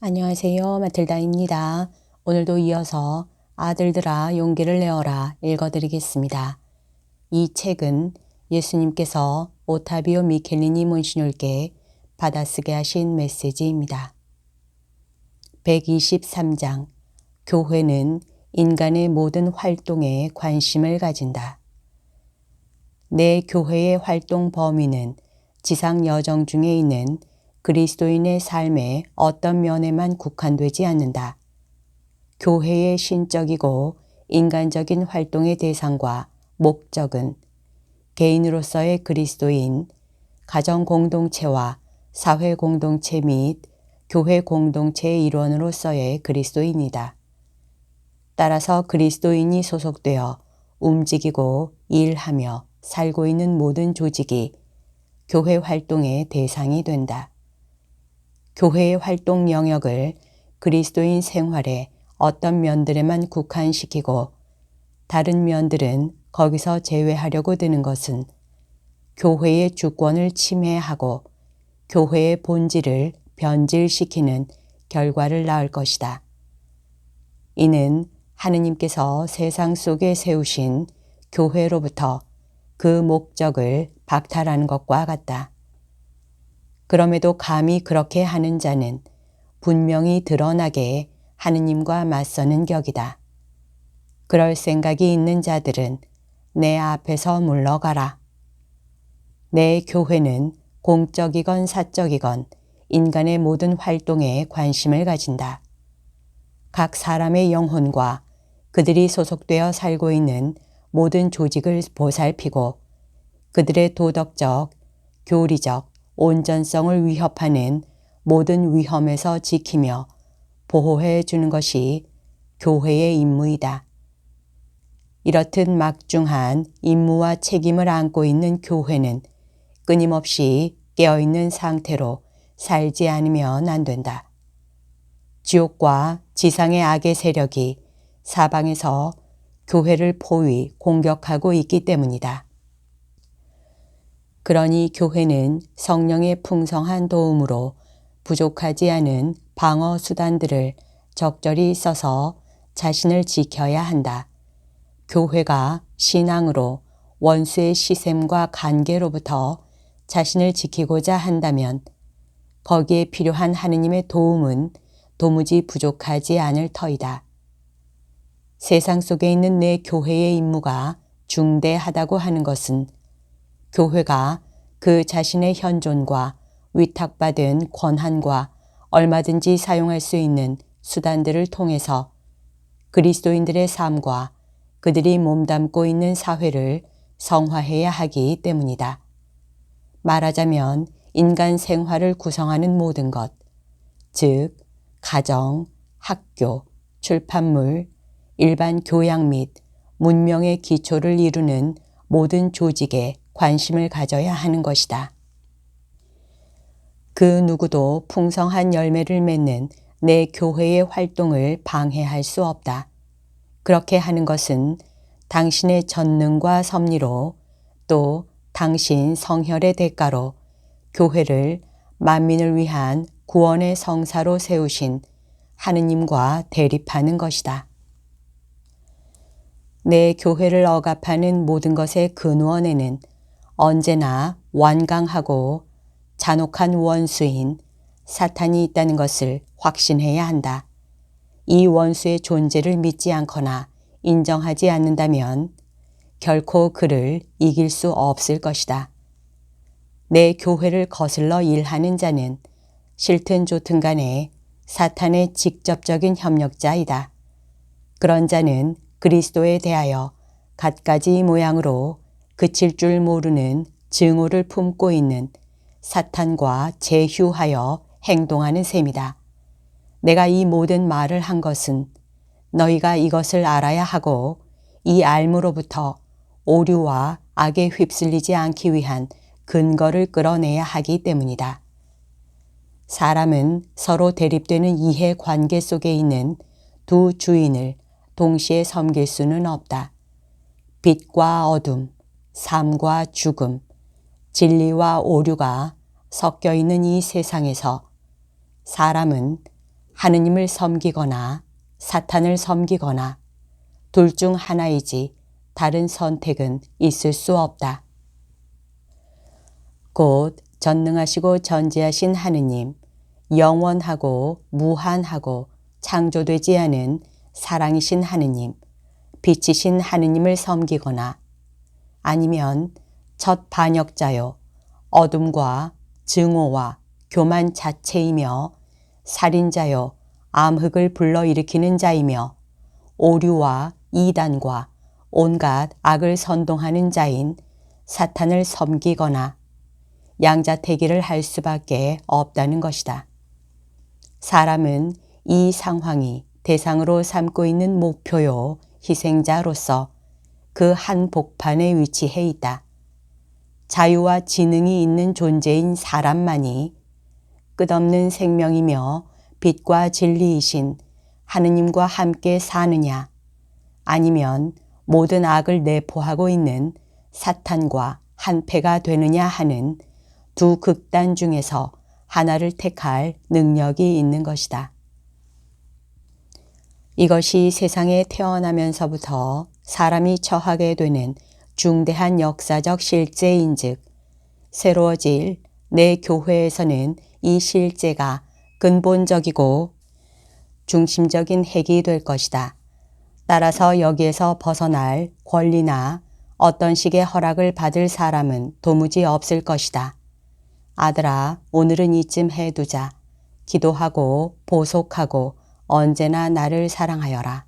안녕하세요. 마틀다입니다. 오늘도 이어서 아들들아 용기를 내어라 읽어드리겠습니다. 이 책은 예수님께서 오타비오 미켈리니 몬시뇰께 받아쓰게 하신 메시지입니다. 123장 교회는 인간의 모든 활동에 관심을 가진다. 내 교회의 활동 범위는 지상 여정 중에 있는 그리스도인의 삶의 어떤 면에만 국한되지 않는다. 교회의 신적이고 인간적인 활동의 대상과 목적은 개인으로서의 그리스도인, 가정 공동체와 사회 공동체 및 교회 공동체의 일원으로서의 그리스도인이다. 따라서 그리스도인이 소속되어 움직이고 일하며 살고 있는 모든 조직이 교회 활동의 대상이 된다. 교회의 활동 영역을 그리스도인 생활의 어떤 면들에만 국한시키고 다른 면들은 거기서 제외하려고 드는 것은 교회의 주권을 침해하고 교회의 본질을 변질시키는 결과를 낳을 것이다. 이는 하느님께서 세상 속에 세우신 교회로부터 그 목적을 박탈하는 것과 같다. 그럼에도 감히 그렇게 하는 자는 분명히 드러나게 하느님과 맞서는 격이다. 그럴 생각이 있는 자들은 내 앞에서 물러가라. 내 교회는 공적이건 사적이건 인간의 모든 활동에 관심을 가진다. 각 사람의 영혼과 그들이 소속되어 살고 있는 모든 조직을 보살피고 그들의 도덕적, 교리적, 온전성을 위협하는 모든 위험에서 지키며 보호해 주는 것이 교회의 임무이다. 이렇듯 막중한 임무와 책임을 안고 있는 교회는 끊임없이 깨어있는 상태로 살지 않으면 안 된다. 지옥과 지상의 악의 세력이 사방에서 교회를 포위 공격하고 있기 때문이다. 그러니 교회는 성령의 풍성한 도움으로 부족하지 않은 방어 수단들을 적절히 써서 자신을 지켜야 한다. 교회가 신앙으로 원수의 시샘과 관계로부터 자신을 지키고자 한다면 거기에 필요한 하느님의 도움은 도무지 부족하지 않을 터이다. 세상 속에 있는 내 교회의 임무가 중대하다고 하는 것은 교회가 그 자신의 현존과 위탁받은 권한과 얼마든지 사용할 수 있는 수단들을 통해서 그리스도인들의 삶과 그들이 몸담고 있는 사회를 성화해야 하기 때문이다. 말하자면 인간 생활을 구성하는 모든 것, 즉, 가정, 학교, 출판물, 일반 교양 및 문명의 기초를 이루는 모든 조직에 관심을 가져야 하는 것이다. 그 누구도 풍성한 열매를 맺는 내 교회의 활동을 방해할 수 없다. 그렇게 하는 것은 당신의 전능과 섭리로 또 당신 성혈의 대가로 교회를 만민을 위한 구원의 성사로 세우신 하느님과 대립하는 것이다. 내 교회를 억압하는 모든 것의 근원에는 언제나 완강하고 잔혹한 원수인 사탄이 있다는 것을 확신해야 한다. 이 원수의 존재를 믿지 않거나 인정하지 않는다면 결코 그를 이길 수 없을 것이다. 내 교회를 거슬러 일하는 자는 싫든 좋든 간에 사탄의 직접적인 협력자이다. 그런 자는 그리스도에 대하여 갖가지 모양으로 그칠 줄 모르는 증오를 품고 있는 사탄과 제휴하여 행동하는 셈이다. 내가 이 모든 말을 한 것은 너희가 이것을 알아야 하고 이 알무로부터 오류와 악에 휩쓸리지 않기 위한 근거를 끌어내야 하기 때문이다. 사람은 서로 대립되는 이해 관계 속에 있는 두 주인을 동시에 섬길 수는 없다. 빛과 어둠, 삶과 죽음, 진리와 오류가 섞여 있는 이 세상에서 사람은 하느님을 섬기거나 사탄을 섬기거나 둘 중 하나이지 다른 선택은 있을 수 없다. 곧 전능하시고 전지하신 하느님, 영원하고 무한하고 창조되지 않은 사랑이신 하느님, 빛이신 하느님을 섬기거나 아니면 첫 반역자요, 어둠과 증오와 교만 자체이며 살인자요, 암흑을 불러일으키는 자이며 오류와 이단과 온갖 악을 선동하는 자인 사탄을 섬기거나 양자태기를 할 수밖에 없다는 것이다. 사람은 이 상황이 대상으로 삼고 있는 목표요 희생자로서 그 한 복판에 위치해 있다. 자유와 지능이 있는 존재인 사람만이 끝없는 생명이며 빛과 진리이신 하느님과 함께 사느냐 아니면 모든 악을 내포하고 있는 사탄과 한패가 되느냐 하는 두 극단 중에서 하나를 택할 능력이 있는 것이다. 이것이 세상에 태어나면서부터 사람이 처하게 되는 중대한 역사적 실제인 즉, 새로워질 내 교회에서는 이 실제가 근본적이고 중심적인 핵이 될 것이다. 따라서 여기에서 벗어날 권리나 어떤 식의 허락을 받을 사람은 도무지 없을 것이다. 아들아, 오늘은 이쯤 해두자. 기도하고 보속하고 언제나 나를 사랑하여라.